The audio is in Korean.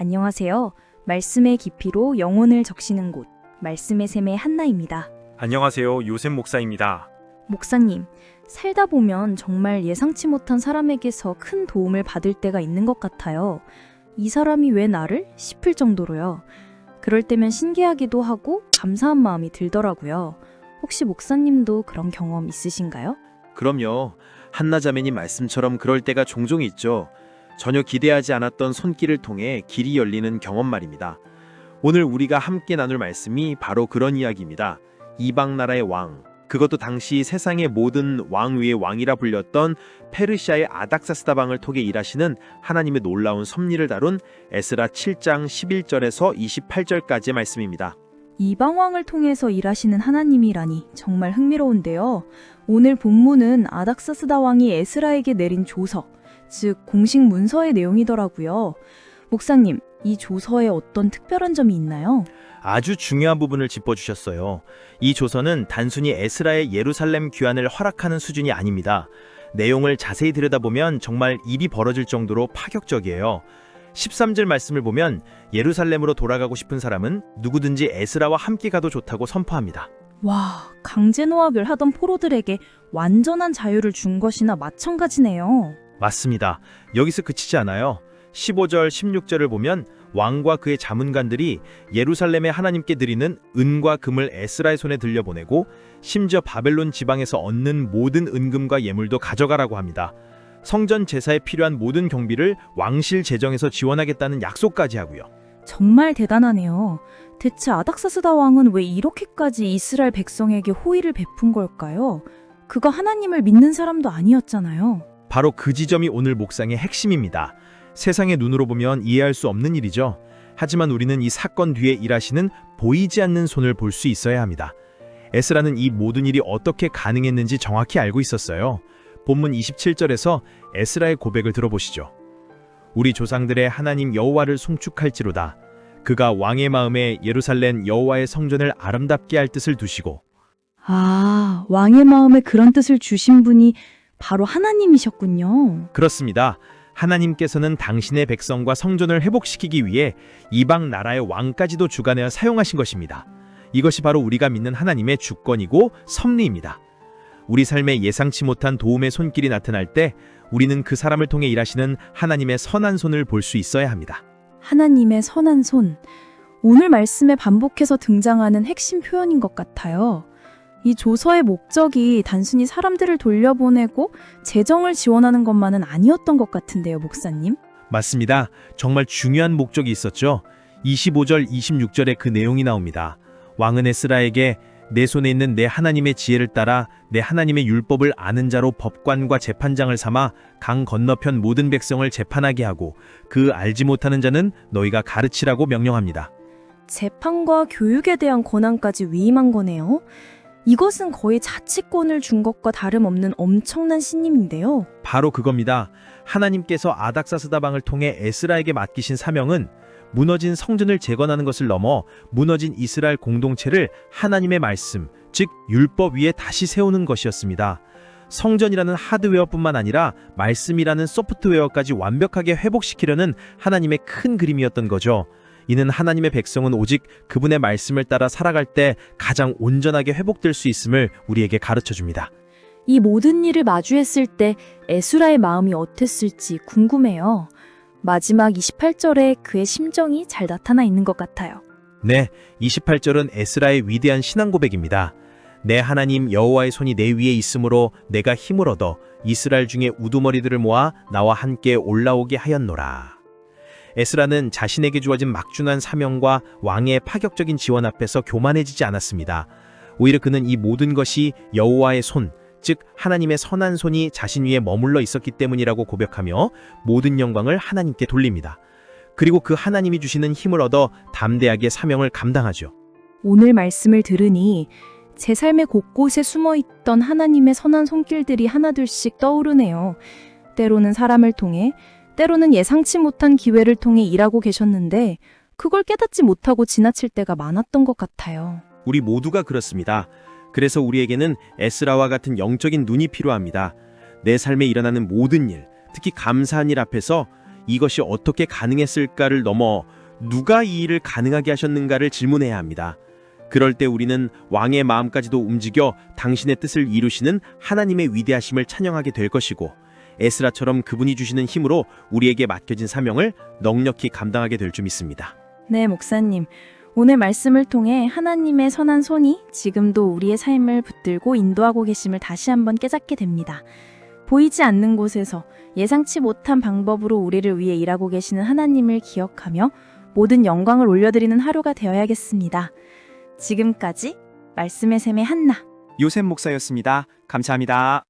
안녕하세요. 말씀의 깊이로 영혼을 적시는 곳, 말씀의 샘의 한나입니다. 안녕하세요. 요셉 목사입니다. 목사님, 살다 보면 정말 예상치 못한 사람에게서 큰 도움을 받을 때가 있는 것 같아요. 이 사람이 왜 나를? 싶을 정도로요. 그럴 때면 신기하기도 하고 감사한 마음이 들더라고요. 혹시 목사님도 그런 경험 있으신가요? 그럼요. 한나 자매님 말씀처럼 그럴 때가 종종 있죠. 전혀 기대하지 않았던 손길을 통해 길이 열리는 경험 말입니다. 오늘 우리가 함께 나눌 말씀이 바로 그런 이야기입니다. 이방 나라의 왕, 그것도 당시 세상의 모든 왕 위의 왕이라 불렸던 페르시아의 아닥사스다 방을 통해 일하시는 하나님의 놀라운 섭리를 다룬 에스라 7장 11절에서 28절까지의 말씀입니다. 이방 왕을 통해서 일하시는 하나님이라니 정말 흥미로운데요. 오늘 본문은 아닥사스다 왕이 에스라에게 내린 조서, 즉 공식 문서의 내용이더라고요. 목사님, 이 조서에 어떤 특별한 점이 있나요? 아주 중요한 부분을 짚어주셨어요. 이 조서는 단순히 에스라의 예루살렘 귀환을 허락하는 수준이 아닙니다. 내용을 자세히 들여다보면 정말 입이 벌어질 정도로 파격적이에요. 13절 말씀을 보면 예루살렘으로 돌아가고 싶은 사람은 누구든지 에스라와 함께 가도 좋다고 선포합니다. 와, 강제 노합을 하던 포로들에게 완전한 자유를 준 것이나 마찬가지네요. 맞습니다. 여기서 그치지 않아요. 15절, 16절을 보면 왕과 그의 자문관들이 예루살렘의 하나님께 드리는 은과 금을 에스라의 손에 들려보내고 심지어 바벨론 지방에서 얻는 모든 은금과 예물도 가져가라고 합니다. 성전 제사에 필요한 모든 경비를 왕실 재정에서 지원하겠다는 약속까지 하고요. 정말 대단하네요. 대체 아닥사스다 왕은 왜 이렇게까지 이스라엘 백성에게 호의를 베푼 걸까요? 그가 하나님을 믿는 사람도 아니었잖아요. 바로 그 지점이 오늘 목상의 핵심입니다. 세상의 눈으로 보면 이해할 수 없는 일이죠. 하지만 우리는 이 사건 뒤에 일하시는 보이지 않는 손을 볼 수 있어야 합니다. 에스라는 이 모든 일이 어떻게 가능했는지 정확히 알고 있었어요. 본문 27절에서 에스라의 고백을 들어보시죠. 우리 조상들의 하나님 여호와를 송축할지로다. 그가 왕의 마음에 예루살렘 여호와의 성전을 아름답게 할 뜻을 두시고 아, 왕의 마음에 그런 뜻을 주신 분이 바로 하나님이셨군요. 그렇습니다. 하나님께서는 당신의 백성과 성전을 회복시키기 위해 이방 나라의 왕까지도 주관하여 사용하신 것입니다. 이것이 바로 우리가 믿는 하나님의 주권이고 섭리입니다. 우리 삶에 예상치 못한 도움의 손길이 나타날 때 우리는 그 사람을 통해 일하시는 하나님의 선한 손을 볼 수 있어야 합니다. 하나님의 선한 손. 오늘 말씀에 반복해서 등장하는 핵심 표현인 것 같아요. 이 조서의 목적이 단순히 사람들을 돌려보내고 재정을 지원하는 것만은 아니었던 것 같은데요, 목사님. 맞습니다. 정말 중요한 목적이 있었죠. 25절, 26절에 그 내용이 나옵니다. 왕은 에스라에게 내 손에 있는 내 하나님의 지혜를 따라 내 하나님의 율법을 아는 자로 법관과 재판장을 삼아 강 건너편 모든 백성을 재판하게 하고 그 알지 못하는 자는 너희가 가르치라고 명령합니다. 재판과 교육에 대한 권한까지 위임한 거네요. 이것은 거의 자치권을 준 것과 다름없는 엄청난 신임인데요. 바로 그겁니다. 하나님께서 아닥사스다방을 통해 에스라에게 맡기신 사명은 무너진 성전을 재건하는 것을 넘어 무너진 이스라엘 공동체를 하나님의 말씀, 즉 율법 위에 다시 세우는 것이었습니다. 성전이라는 하드웨어뿐만 아니라 말씀이라는 소프트웨어까지 완벽하게 회복시키려는 하나님의 큰 그림이었던 거죠. 이는 하나님의 백성은 오직 그분의 말씀을 따라 살아갈 때 가장 온전하게 회복될 수 있음을 우리에게 가르쳐 줍니다. 이 모든 일을 마주했을 때 에수라의 마음이 어땠을지 궁금해요. 마지막 28절에 그의 심정이 잘 나타나 있는 것 같아요. 네, 28절은 에스라의 위대한 신앙 고백입니다. 내 하나님 여호와의 손이 내 위에 있으므로 내가 힘을 얻어 이스라엘 중에 우두머리들을 모아 나와 함께 올라오게 하였노라. 에스라는 자신에게 주어진 막중한 사명과 왕의 파격적인 지원 앞에서 교만해지지 않았습니다. 오히려 그는 이 모든 것이 여호와의 손, 즉 하나님의 선한 손이 자신 위에 머물러 있었기 때문이라고 고백하며 모든 영광을 하나님께 돌립니다. 그리고 그 하나님이 주시는 힘을 얻어 담대하게 사명을 감당하죠. 오늘 말씀을 들으니 제 삶의 곳곳에 숨어 있던 하나님의 선한 손길들이 하나둘씩 떠오르네요. 때로는 사람을 통해, 때로는 예상치 못한 기회를 통해 일하고 계셨는데, 그걸 깨닫지 못하고 지나칠 때가 많았던 것 같아요. 우리 모두가 그렇습니다. 그래서 우리에게는 에스라와 같은 영적인 눈이 필요합니다. 내 삶에 일어나는 모든 일, 특히 감사한 일 앞에서 이것이 어떻게 가능했을까를 넘어 누가 이 일을 가능하게 하셨는가를 질문해야 합니다. 그럴 때 우리는 왕의 마음까지도 움직여 당신의 뜻을 이루시는 하나님의 위대하심을 찬양하게 될 것이고 에스라처럼 그분이 주시는 힘으로 우리에게 맡겨진 사명을 넉넉히 감당하게 될 줄 믿습니다. 네, 목사님. 오늘 말씀을 통해 하나님의 선한 손이 지금도 우리의 삶을 붙들고 인도하고 계심을 다시 한번 깨닫게 됩니다. 보이지 않는 곳에서 예상치 못한 방법으로 우리를 위해 일하고 계시는 하나님을 기억하며 모든 영광을 올려드리는 하루가 되어야겠습니다. 지금까지 말씀의 샘의 한나. 요셉 목사였습니다. 감사합니다.